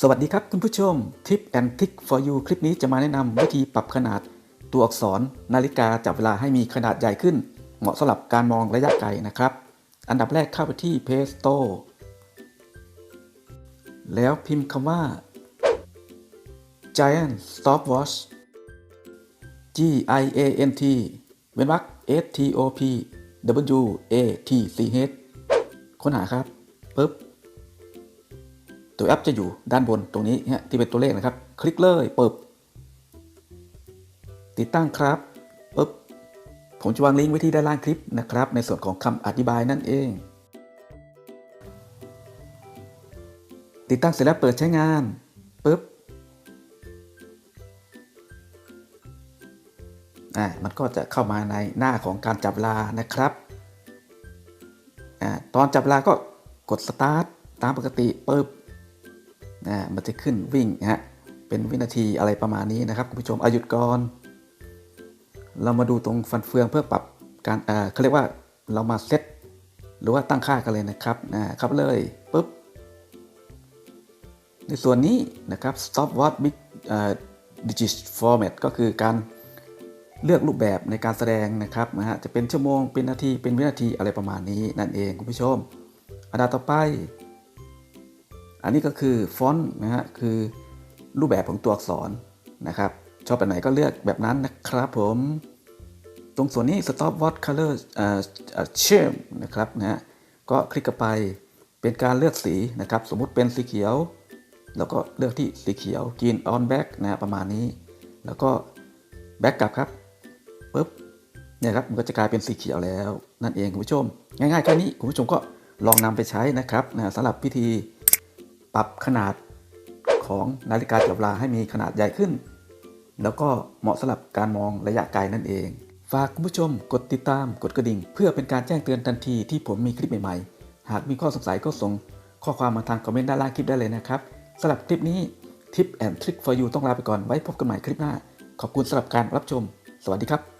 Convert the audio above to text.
สวัสดีครับคุณผู้ชม Tip and Trick for you คลิปนี้จะมาแนะนำวิธีปรับขนาดตัวอักษรนาฬิกาจับเวลาให้มีขนาดใหญ่ขึ้น เหมาะสำหรับการมองระยะไกลนะครับ อันดับแรกเข้าไปที่ Play Store แล้วพิมพ์คำว่า Giant Stopwatch G I A N T เว้นวรรค S T O P W A T C H ค้นหาครับปึ๊บ ตัวแอปจะอยู่ด้านบนตรงนี้ฮะที่เป็นตัวเลขนะครับ คลิกเลยปึ๊บติดตั้งครับปึ๊บผมจะวางลิงก์ไว้ที่ด้านล่างคลิปนะครับ ในส่วนของคำอธิบายนั่นเอง ติดตั้งเสร็จแล้วเปิดใช้งานปึ๊บอ่ามันก็จะเข้ามาในหน้าของการจับเวลานะครับอ่าตอนจับเวลาก็กดสตาร์ทตามปกติปึ๊บ นะมันจะขึ้นวิ่งฮะเป็นวินาทีอะไรประมาณนี้นะครับคุณผู้ชมอายุดก่อน เรามาดูตรงฟันเฟืองเพื่อปรับการเเขาเรียกว่าเรามาเซตหรือว่าตั้งค่ากันเลยนะครับนะครับเลยปุ๊บในส่วนนี้นะครับ stop watch big เอ่อ digit format ก็คือการเลือกรูปแบบในการแสดงนะครับนะฮะจะเป็นชั่วโมงเป็นนาทีเป็นวินาทีอะไรประมาณนี้นั่นเองคุณผู้ชมอันดับต่อไป อันนี้ก็คือฟอนต์นะฮะคือรูปแบบของตัวอักษรนะครับ ชอบแบบไหนก็เลือกแบบนั้นนะครับผม ตรงส่วนนี้ stop what color เอ่อเอ่อ scheme นะครับนะฮะก็คลิกเข้าไปเป็นการเลือกสีนะครับ สมมุติเป็นสีเขียว แล้วก็เลือกที่สีเขียว green on back นะฮะประมาณนี้ แล้วก็ back กลับครับปุ๊บเนี่ยครับมันก็จะกลายเป็นสีเขียวแล้ว นั่นเองคุณผู้ชม ง่ายๆแค่นี้คุณผู้ชมก็ลองนำไปใช้นะครับนะสำหรับพิธี ปรับขนาดของนาฬิกาจับเวลาให้มีขนาดใหญ่ขึ้น แล้วก็เหมาะสำหรับการมองระยะไกลนั่นเอง ฝากคุณผู้ชมกดติดตามกดกระดิ่ง เพื่อเป็นการแจ้งเตือนทันทีที่ผมมีคลิปใหม่ๆ หากมีข้อสงสัยก็ส่งข้อความมาทางคอมเมนต์ด้านล่างคลิปได้เลยนะครับสำหรับคลิปนี้ Tip and Trick for you ต้องลาไปก่อนไว้พบกันใหม่คลิปหน้า ขอบคุณสำหรับการรับชม สวัสดีครับ